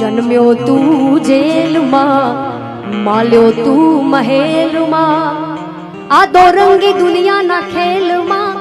જન્મ્યો તું જેલમાં, માલ્યો તું મહેલમાં. આ દોરંગી દુનિયાના ખેલમાં,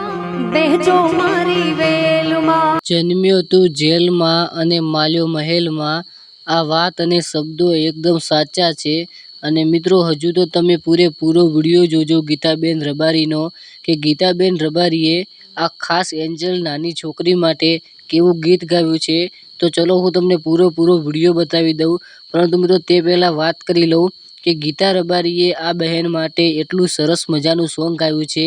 બેહજો મારી વેલમાં. જન્મ્યો તું જેલમાં અને માલ્યો મહેલમાં. આ વાત અને શબ્દો એકદમ સાચા છે. અને મિત્રો, હજુ તો તમે પૂરેપૂરો વીડિયો જોજો ગીતાબેન રબારીનો, કે ગીતાબેન રબારીએ આ ખાસ એન્જલ નાની છોકરી માટે કેવું ગીત ગાયું છે. તો ચલો હું તમને પૂરેપૂરો વીડિયો બતાવી દઉં. પરંતુ મિત્રો તે પહેલાં વાત કરી લઉં કે ગીતા રબારીએ આ બહેન માટે એટલું સરસ મજાનું સોંગ ગાયું છે,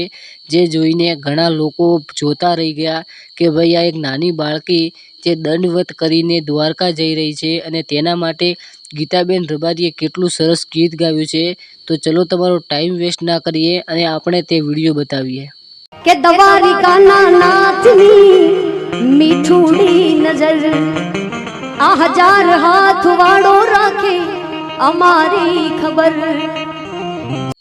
જે જોઈને ઘણા લોકો જોતા રહી ગયા કે ભાઈ આ એક નાની બાળકી જે દંડવત કરીને દ્વારકા જઈ રહી છે અને તેના માટે ગીતાબેન રબારીએ કેટલું સરસ ગીત ગાયું છે. તો ચલો તમારો ટાઈમ વેસ્ટ ના કરીએ અને આપણે તે વીડિયો બતાવીએ. કે દ્વારિકાના નાચની મીઠુડી નજર આ હજાર હાથ વાળો રાખે અમારી ખબર.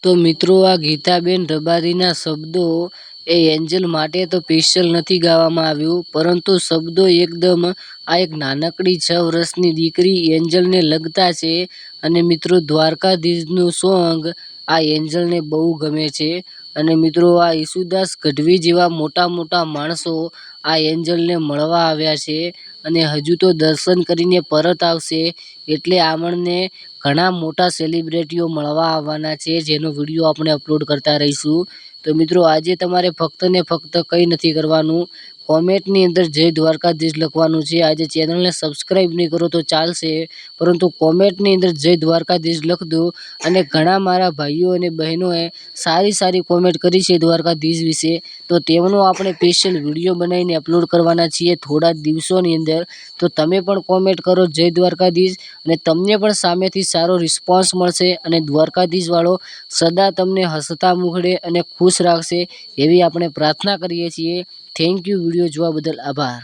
તો મિત્રો, આ ગીતાબેન રબારીના શબ્દો એ એન્જલ માટે તો સ્પેશિયલ નથી ગાવામાં આવ્યું, પરંતુ શબ્દો એકદમ આ એક નાનકડી છ વર્ષની દીકરી એન્જલને લગતા છે. અને મિત્રો, દ્વારકાધીશનું સોંગ આ એન્જલને બહુ ગમે છે. અને મિત્રો, આ ઈસુદાસ ગઢવી જેવા મોટા મોટા માણસો આ એન્જલને મળવા આવ્યા છે. અને હજુ તો દર્શન કરીને પરત આવશે. એટલે આપણને ઘણા મોટા સેલિબ્રિટીઓ મળવા આવવાના છે, જેનો વીડિયો આપણે અપલોડ કરતા રહીશું. તો મિત્રો, આજે તમારે ફક્ત ને ફક્ત કંઈ નથી કરવાનું. કોમેન્ટની અંદર જય દ્વારકાધીશ લખવાનું છે. આજે ચેનલને સબસ્ક્રાઈબ નહીં કરો તો ચાલશે, પરંતુ કોમેન્ટની અંદર જય દ્વારકાધીશ લખ દો. અને ઘણા મારા ભાઈઓ અને બહેનોએ સારી સારી કોમેન્ટ કરી છે દ્વારકાધીશ વિશે. તો તેમનો આપણે સ્પેશિયલ વીડિયો બનાવીને અપલોડ કરવાના છીએ થોડા દિવસોની અંદર. તો તમે પણ કોમેન્ટ કરો જય દ્વારકાધીશ. અને તમને પણ સામેથી સારો રિસ્પોન્સ મળશે અને દ્વારકાધીશવાળો સદા તમને હસતા મુખડે અને ખુશ રાખશે એવી આપણે પ્રાર્થના કરીએ છીએ. થેન્ક યુ વીડિયો જોવા બદલ આભાર.